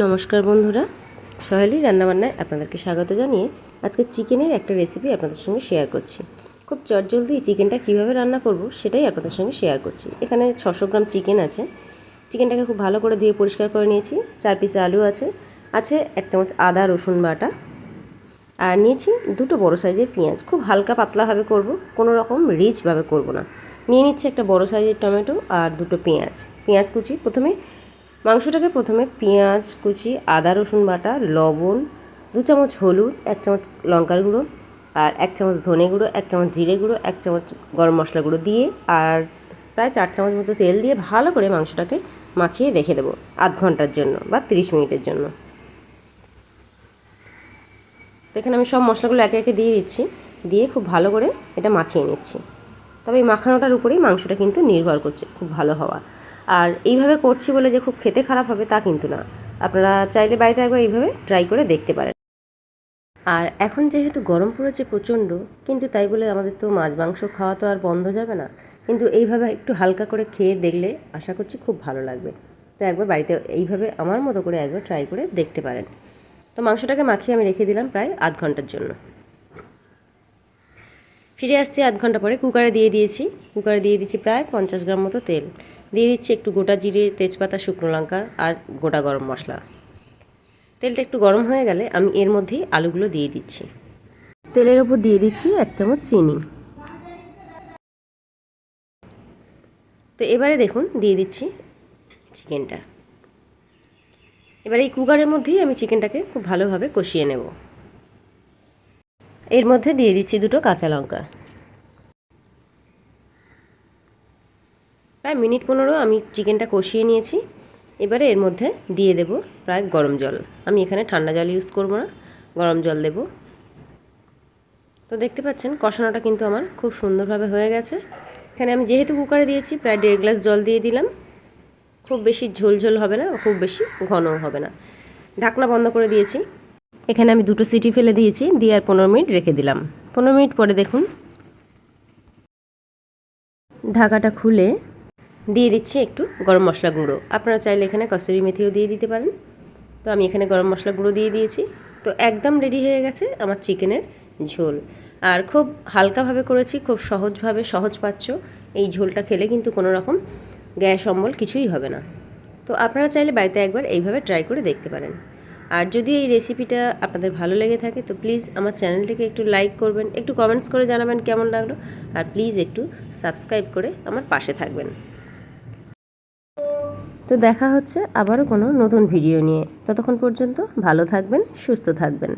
নমস্কার বন্ধুরা, সহেলি রান্নাবান্নায় আপনাদেরকে স্বাগত জানিয়ে আজকে চিকেনের একটা রেসিপি আপনাদের সঙ্গে শেয়ার করছি। খুব চটজলদি চিকেনটা কীভাবে রান্না করব সেটাই আপনাদের সঙ্গে শেয়ার করছি। এখানে ছশো গ্রাম চিকেন আছে। চিকেনটাকে খুব ভালো করে ধুয়ে পরিষ্কার করে নিয়েছি। চার পিস আলু আছে। আছে এক চামচ আদা, রসুন বাটা। আর নিয়েছি দুটো বড় সাইজের পেঁয়াজ। খুব হালকা পাতলাভাবে করব, কোনো রকম রিচভাবে করব না। নিয়ে নিচ্ছি একটা বড় সাইজের টমেটো আর দুটো পেঁয়াজ। পেঁয়াজ কুচি। প্রথমে মাংসটাকে প্রথমে পেঁয়াজ, কুচি, আদা, রসুন বাটা, লবণ, দু চামচ হলুদ, এক চামচ লঙ্কার গুঁড়ো আর এক চামচ ধনে গুঁড়ো, এক চামচ জিরে গুঁড়ো, এক চামচ গরম মশলা গুঁড়ো দিয়ে আর প্রায় চার চামচ মতো তেল দিয়ে ভালো করে মাংসটাকে মাখিয়ে রেখে দেবো আধ ঘণ্টার জন্য বা তিরিশ মিনিটের জন্য। তো এখানে আমি সব মশলাগুলো একে একে দিয়ে দিচ্ছি, দিয়ে খুব ভালো করে এটা মাখিয়ে নিচ্ছি। তবে এই মাখানোটার উপরেই মাংসটা কিন্তু নির্ভর করছে খুব ভালো হওয়া। আর এইভাবে করছি বলে যে খুব খেতে খারাপ হবে তা কিন্তু না। আপনারা চাইলে বাড়িতে একবার এইভাবে ট্রাই করে দেখতে পারেন। আর এখন যেহেতু গরম পড়েছে প্রচণ্ড, কিন্তু তাই বলে আমাদের তো মাছ মাংস খাওয়া তো আর বন্ধ যাবে না। কিন্তু এইভাবে একটু হালকা করে খেয়ে দেখলে আশা করছি খুব ভালো লাগবে। তো একবার বাড়িতে এইভাবে আমার মতো করে একবার ট্রাই করে দেখতে পারেন। তো মাংসটাকে মাখিয়ে আমি রেখে দিলাম প্রায় আধ ঘণ্টার জন্য। ফিরে আসছি আধ ঘণ্টা পরে। কুকারে দিয়ে দিয়েছি। কুকারে দিয়ে দিচ্ছি প্রায় পঞ্চাশ গ্রাম মতো তেল। দিয়ে দিচ্ছি একটু গোটা জিরে, তেজপাতা, শুকনো লঙ্কা আর গোটা গরম মশলা। তেলটা একটু গরম হয়ে গেলে আমি এর মধ্যেই আলুগুলো দিয়ে দিচ্ছি। তেলের ওপর দিয়ে দিচ্ছি এক চামচ চিনি। তো এবারে দেখুন, দিয়ে দিচ্ছি চিকেনটা। এবার এই কুকারের মধ্যেই আমি চিকেনটাকে খুব ভালোভাবে কষিয়ে নেব। এর মধ্যে দিয়ে দিচ্ছি দুটো কাঁচা লঙ্কা। প্রায় মিনিট পনেরো আমি চিকেনটা কষিয়ে নিয়েছি। এবারে এর মধ্যে দিয়ে দেব প্রায় গরম জল। আমি এখানে ঠান্ডা জল ইউজ করব না, গরম জল দেব। তো দেখতে পাচ্ছেন, কষানোটা কিন্তু আমার খুব সুন্দরভাবে হয়ে গেছে। এখানে আমি যেহেতু কুকারে দিয়েছি, প্রায় দেড় গ্লাস জল দিয়ে দিলাম। খুব বেশি ঝোল ঝোল হবে না, খুব বেশি ঘনও হবে না। ঢাকনা বন্ধ করে দিয়েছি। এখানে আমি দুটো সিটি ফেলে দিয়েছি, দিয়ে আর পনেরো মিনিট রেখে দিলাম। পনেরো মিনিট পরে দেখুন, ঢাকাটা খুলে দিয়ে দিচ্ছি একটু গরম মশলা গুঁড়ো। আপনারা চাইলে এখানে কসুরি মেথিও দিয়ে দিতে পারেন। তো আমি এখানে গরম মশলা গুঁড়ো দিয়ে দিয়েছি। তো একদম রেডি হয়ে গেছে আমার চিকেনের ঝোল। আর খুব হালকাভাবে করেছি, খুব সহজভাবে, সহজ পাচ্ছ। এই ঝোলটা খেলে কিন্তু কোনো রকম গ্যাস, অম্বল কিছুই হবে না। তো আপনারা চাইলে বাড়িতে একবার এইভাবে ট্রাই করে দেখতে পারেন। আর যদি এই রেসিপিটা আপনাদের ভালো লেগে থাকে, তো প্লিজ আমার চ্যানেলটিকে একটু লাইক করবেন, একটু কমেন্টস করে জানাবেন কেমন লাগল। আর প্লিজ একটু সাবস্ক্রাইব করে আমার পাশে থাকবেন। তো দেখা হচ্ছে আবারও কোনো নতুন ভিডিও নিয়ে। ততক্ষণ পর্যন্ত ভালো থাকবেন সুস্থ থাকবেন।